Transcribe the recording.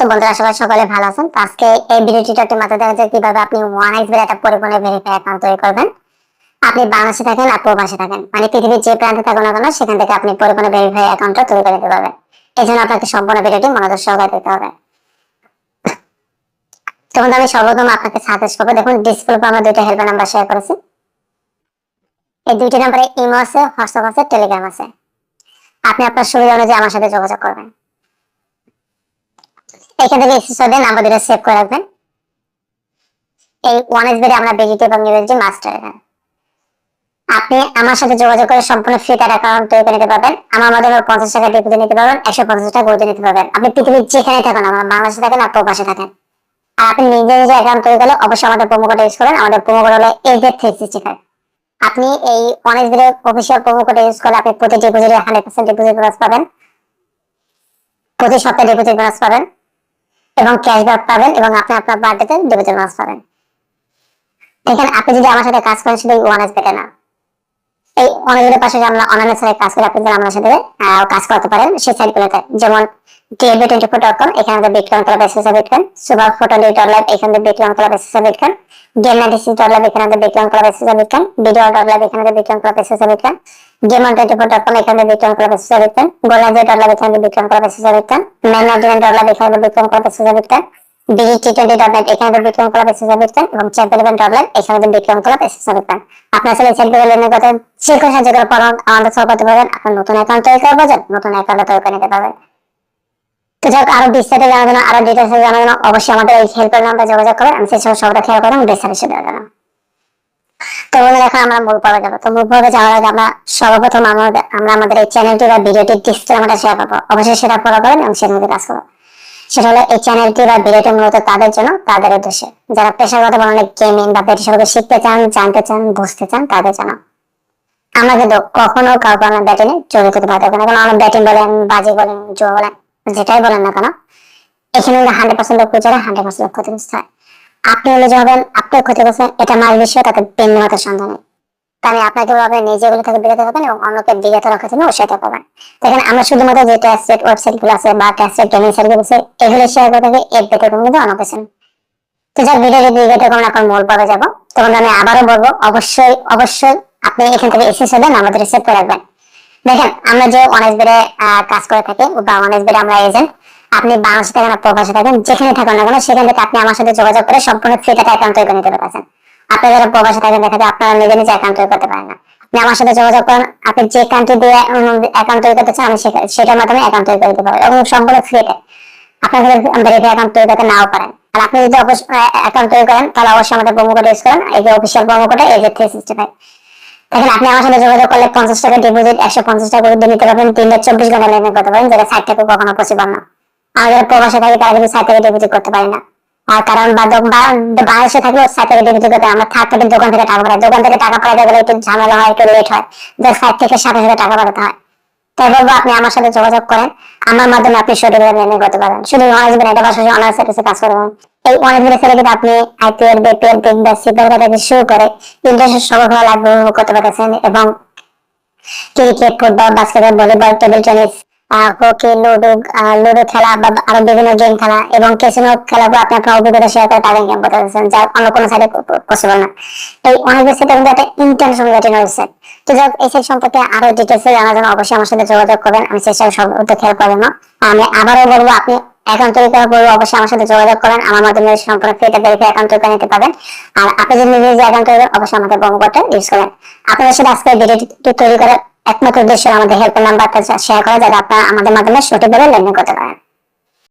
তো বন্ধুরা, সবাই ভালো আছেন? তো আজকে এই একটি মাথায় দেখা কীভাবে আপনি ওয়ান পরিপূর্ণ ভেরিফাই অ্যাকাউন্ট তৈরি করবেন। আপনি বাংলাদেশে থাকেন আর প্রবাসে থাকেন। মানে পৃথিবীর যে প্রান্তে না কেন, সেখান থেকে আপনি পরিপূর্ণ ভেরিফাই অ্যাকাউন্টটা তৈরি পারবেন। এই জন্য আপনাকে সম্পূর্ণ ভিডিওটি মনোযোগ সহকারে হবে। তখন আমি সর্বপ্রথম আপনাকে সাজেস্ট দেখুন ডিসপ্লে আমরা দুইটা হেল্পলাইন নাম্বার শেয়ার করেছি। এই দুইটি নাম্বারে ইমো আছে আছে টেলিগ্রাম আছে। আপনি আপনার সুবিধা অনুযায়ী আমার সাথে যোগাযোগ করবেন। এখান থেকে এক্সেস দেন নাম্বার সেভ করে রাখবেন। এই ওয়ান এস আমরা ডিজিটাল এবং ইউএসডি মাস্টার এখানে আপনি আমার সাথে যোগাযোগ করে সম্পূর্ণ ফ্রি কার্ড অ্যাকাউন্ট তৈরি করে নিতে পারবেন। আমার মাধ্যমে পঞ্চাশ টাকা ডিপোজিট নিতে পারবেন, একশো পঞ্চাশ টাকা গড়ে নিতে পারবেন। আপনি পৃথিবীর যেখানে থাকেন আমার বাংলাদেশে থাকেন আর প্রবাসে থাকেন। আর আপনি নিজে নিজে অ্যাকাউন্ট তৈরি করলে অবশ্যই আমাদের প্রোমো কোড ইউজ করেন আমাদের প্রোমো কোড হলো এজেড থ্রি সিক্সটি ফাইভ আপনি এই one S official promo code use করলে আপনি প্রতি ডিপোজিটে হান্ড্রেড পার্সেন্ট ডিপোজিট বোনাস পাবেন। প্রতি সপ্তাহে ডিপোজিট বোনাস পাবেন। এবং ক্যাশব্যাক পাবেন এবং আপনি আপনার বার্থডেতে ডেবিটের মাছ পাবেন। এখানে আপনি যদি আমার সাথে কাজ করেন, শুধু ওয়ান এস না। এই অনেকগুলো পাশে আমরা অনলাইন সাইটে কাজ করে আপনি যারা আমার সাথে কাজ করতে পারেন, সেই সাইটগুলোতে যেমন TAB twenty four dot com এখানে bitcoin club SS bitcoin super photo dot live এখানে bitcoin club SS bitcoin game ninety six dot live এখানে bitcoin club SS bitcoin video dot live এখানে bitcoin club SS bitcoin game on twenty four dot com এখানে bitcoin club SS bitcoin dot live এখানে bitcoin club SS bitcoin man ninety nine dot live এখানে bitcoin club SS bitcoin যোগাযোগ সব এখন আমরা মূল যাব। তো মূল আমরা সর্বপ্রথম আমরা আমাদের এই চ্যানেলটি বা শেয়ার করব। অবশ্যই সেটা ফলো করেন এবং কাজ করব। সেটা হলো এই চ্যানেলটি বা ভিডিওটি মূলত তাদের জন্য, তাদের উদ্দেশ্যে। যারা পেশাগত বললে গেমিং বা পেশাগত শিখতে চান, জানতে চান, বুঝতে চান, তাদের জন্য। আমরা কিন্তু কখনো কাউকে আমরা ব্যাটিংয়ে জড়িত হতে পারব না। কারণ আমরা ব্যাটিং বলেন, বাজি বলেন, জুয়া বলেন, যেটাই বলেন না কেন, এখানে হান্ড্রেড পার্সেন্ট লোক যারা হান্ড্রেড পার্সেন্ট হয়। আপনি হলে যে হবেন আপনি ক্ষতিগ্রস্ত এটা মার বিষয় তাতে ভিন্ন হতে সন্দেহ নেই। আমি আপনাকে বলব নিজেগুলো থেকে বিরত হবেন এবং অন্যকে বিরত রাখার জন্য উৎসাহিত করবেন। দেখেন, আমরা শুধুমাত্র যে টেস্টেড ওয়েবসাইটগুলো আছে বা টেস্টেড গেমিংগুলো আছে, এগুলো শেয়ার করে থাকি এর বেটার কিন্তু অন্য কিছু নেই। তো যাক ভিডিও যদি ভিডিও কখন এখন মূল পর্বে যাব। তখন আমি আবারও বলব, অবশ্যই অবশ্যই আপনি এখান থেকে এসে হবেন আমাদের রিসেভ করে রাখবেন। দেখেন, আমরা যে অনেক বেড়ে কাজ করে থাকি, বা অনেক বেড়ে আমরা এজেন্ট আপনি বাংলাদেশে থাকেন প্রবাসে থাকেন, যেখানে থাকুন না কেন, সেখান থেকে আপনি আমার সাথে যোগাযোগ করে সম্পূর্ণ ফ্রি টাকা অ্যাকাউন্ট তৈরি করে নিতে পারছেন আপনি যারা প্রবাসে থাকেন, দেখা যায় আপনারা নিজে নিজে অ্যাকাউন্ট তৈরি করতে পারেন না। আপনি আমার সাথে যোগাযোগ করেন, আপনি যে কান্ট্রি দিয়ে অ্যাকাউন্ট তৈরি করতে চান, আমি সেটা- সেটার মাধ্যমে অ্যাকাউন্ট তৈরি করে দিতে পারব এবং সম্পূর্ণ ফ্রিতে আপনার ভেরিফাই অ্যাকাউন্ট তৈরি করতে নাও পারেন। আর আপনি যদি অ্যাকাউন্ট তৈরি করেন, তাহলে অবশ্যই আমাদের প্রোমো কোড ইউজ করেন, এই যে অফিসিয়াল প্রোমো কোড এই যে থ্রি সিক্সটি ফাইভ দেখেন, আপনি আমার সাথে যোগাযোগ করলে পঞ্চাশ টাকা ডিপোজিট একশো পঞ্চাশ টাকা করে দিয়ে নিতে পারবেন, তিনটা চব্বিশ ঘণ্টা লেনদেন করতে পারেন, যেটা ষাট টাকা কখনো পসিবল না। আর যারা প্রবাসে থাকে, তারা কিন্তু ষাট টাকা ডিপোজিট করতে পারি না। কারণ বা বাংলাদেশে টাকা আমরা দোকান থেকে টাকা পাঠাই। দোকান থেকে টাকা পাঠাতে গেলে একটু ঝামেলা হয়, একটু লেট হয়। ষাট থেকে সাতাশ হাজার টাকা পাঠাতে হয়। তাই বলব, আপনি আমার সাথে যোগাযোগ করেন। আমার মাধ্যমে আপনি করতে পারেন শুধু সাথে কাজ করবেন এই ছেলে আপনি আইপিএল বিপিএল সিপিএল শুরু করে করতে পারতেছেন এবং cricket football basketball volleyball table tennis hockey, ludo ludo খেলা বা আরও বিভিন্ন গেম খেলা এবং ক্যাসিনো খেলাগুলো আপনি আপনার অভিজ্ঞতা শেয়ার করে তাদের গেম পারছেন যা অন্য কোনো সাইডে পসিবল না। এই অনেক সেটা কিন্তু একটা ইন্টারন্যাশনাল ব্যাটিং ওয়েবসাইট তো যাক এই সাইট সম্পর্কে আরও ডিটেলসে জানার জন্য অবশ্যই আমার সাথে যোগাযোগ করবেন, আমি করব সব উত্তর খেয়াল করবেন না আমি আবারও বলব, আপনি অ্যাকাউন্ট তৈরি করার পরে অবশ্যই আমার সাথে যোগাযোগ করেন আমার মাধ্যমে সম্পূর্ণ ফ্রিতে ভেরিফাই অ্যাকাউন্ট তৈরি নিতে পারবেন। আর আপনি যদি নিজে নিজে অ্যাকাউন্ট তৈরি অবশ্যই আমাদের কোডটা ইউজ করেন আপনাদের সাথে আজকে ভিডিওটি তৈরি করার একমাত্র উদ্দেশ্য আমাদের হেল্পের নাম্বারটা শেয়ার করা যাতে আপনারা আমাদের মাধ্যমে সঠিকভাবে লেনদেন করতে পারেন।